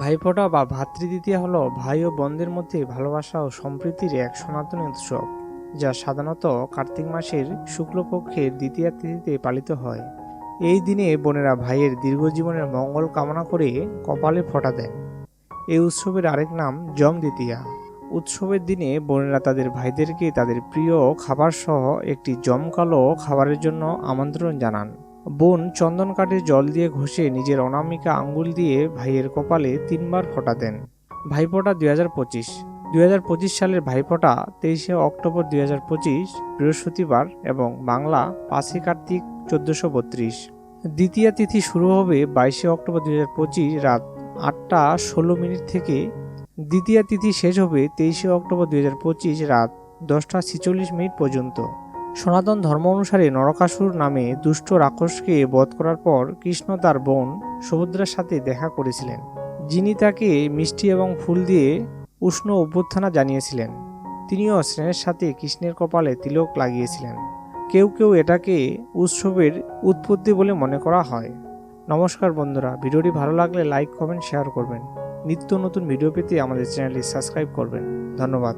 ভাইফোঁটা বা ভাতৃদ্বিতীয়া হলো ভাই ও বোনদের মধ্যে ভালোবাসা ও সম্প্রীতির এক সনাতনী উৎসব, যা সাধারণত কার্তিক মাসের শুক্লপক্ষের দ্বিতীয়া তিথিতে পালিত হয়। এই দিনে বোনেরা ভাইয়ের দীর্ঘজীবনের মঙ্গল কামনা করে কপালে ফোঁটা দেন। এই উৎসবের আরেক নাম জম দ্বিতীয়া উৎসবের দিনে বোনেরা তাদের ভাইদেরকে তাদের প্রিয় খাবার সহ একটি জমকালো খাবারের জন্য আমন্ত্রণ জানান। বোন চন্দন কাঠে জল দিয়ে ঘষে নিজের অনামিকা আঙ্গুল দিয়ে ভাইয়ের কপালে তিনবার ফোঁটা দেন। ভাইফোঁটা দুই হাজার পঁচিশ। দুই হাজার পঁচিশ সালের ভাইফোঁটা তেইশে অক্টোবর দুই হাজার পঁচিশ, বৃহস্পতিবার এবং বাংলা পাঁচই কার্তিক চোদ্দোশো বত্রিশ। দ্বিতীয় তিথি শুরু হবে বাইশে অক্টোবর দুই হাজার পঁচিশ রাত আটটা ষোলো মিনিট থেকে। দ্বিতীয় তিথি শেষ হবে তেইশে অক্টোবর দুই হাজার পঁচিশ রাত দশটা ছেচল্লিশ মিনিট পর্যন্ত। সনাতন ধর্ম অনুসারে নরকাসুর নামে দুষ্ট রাক্ষসকে বধ করার পর কৃষ্ণ তার বোন সমুদ্রের সাথে দেখা করেছিলেন, যিনি তাকে মিষ্টি এবং ফুল দিয়ে উষ্ণ অভ্যর্থনা জানিয়েছিলেন। তিনিও স্নেহের সাথে কৃষ্ণের কপালে তিলক লাগিয়েছিলেন। কেউ কেউ এটাকে উৎসবের উৎপত্তি বলে মনে করা হয়। নমস্কার বন্ধুরা, ভিডিওটি ভালো লাগলে লাইক, কমেন্ট, শেয়ার করবেন। নিত্য নতুন ভিডিও পেতে আমাদের চ্যানেলটি সাবস্ক্রাইব করবেন। ধন্যবাদ।